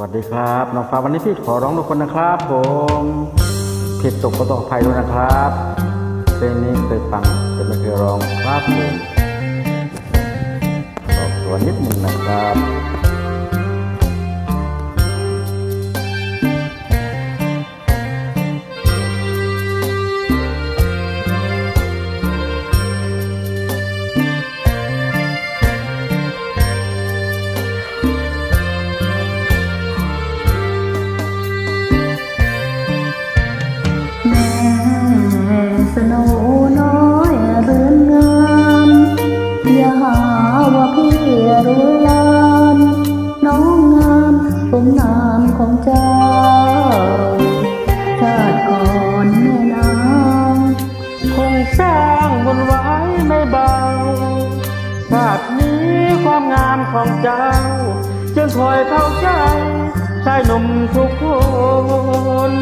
วัสดีครับน้องฟ้าวันนี้พี่ขอร้องทุกคนนะครับผมผิดตกก็ต้องอภัยด้วยนะครับเพลงนี้เคยฟังแต่ไม่เคยร้องครับผมขอตัวนิดหนึ่งนะครับ มสมนามของเจ้า ชาติก่อนแม่นางคงสร้างบนไว้ไม่เบา ชาตินี้ความงามของเจ้าจึงคอยเข้าใจชายหนุ่มทุกคน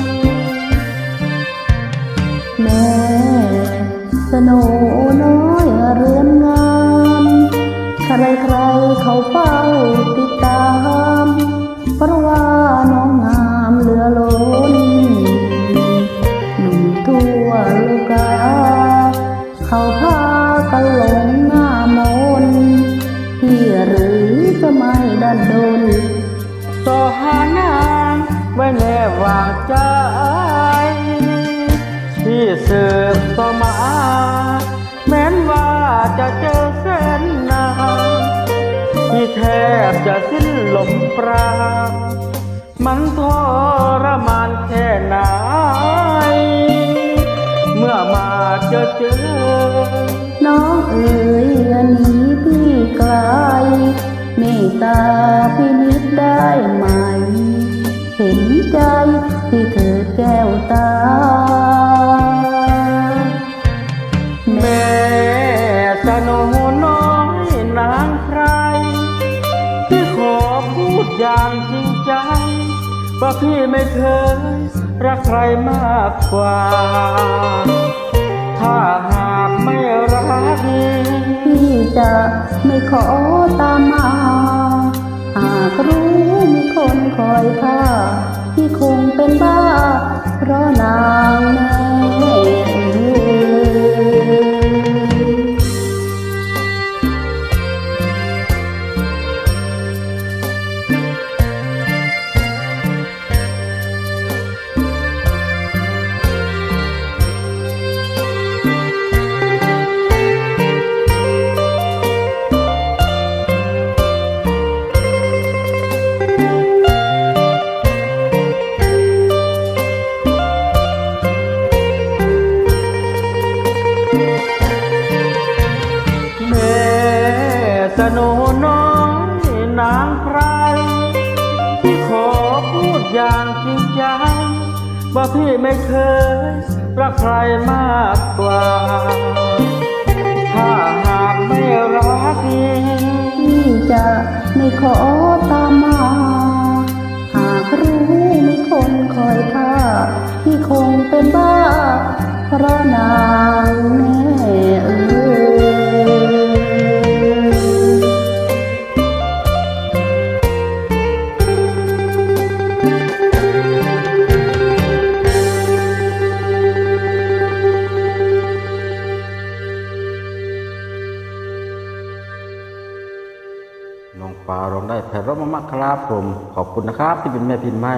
แม่สโนน้อยเรือนงาม ใครใครเขาเฝ้า กันหลงหน้ามนพี่หรือจะไม่ดันดนต่อหานางไว้แน่วางใจที่สืบต่อมา แม้นว่าจะเจอเส้นนาที่แทบจะสิ้นลมปราณมันทรมานแค่ไหน เมื่อมาเจอเจอ เอ๋ยอย่าหนีพี่ไกลเมตตาพินิจได้ไหม เห็นใจที่เธอแก้วตา แม่สโนน้อยนางใครที่ขอพูดอย่างจริงใจว่าพี่ไม่เคยรักใครมากกว่า ถ้าหากไม่รัก จะไม่ขอตามมา หากรู้มีคนคอยท่าที่คงเป็นบ้า สโนน้อยนางใครที่ขอพูดอย่างจริงใจว่าพี่ไม่เคยรักใครมากกว่า ถ้าหากไม่รักพี่จะไม่ขอตามมา หากรู้มีคนคอยท่าพี่คงเป็นบ้าเพราะนางแม่ น้องปลาร้องได้ไพเราะมากๆครับผม ขอบคุณนะครับที่เป็นแม่พินไม้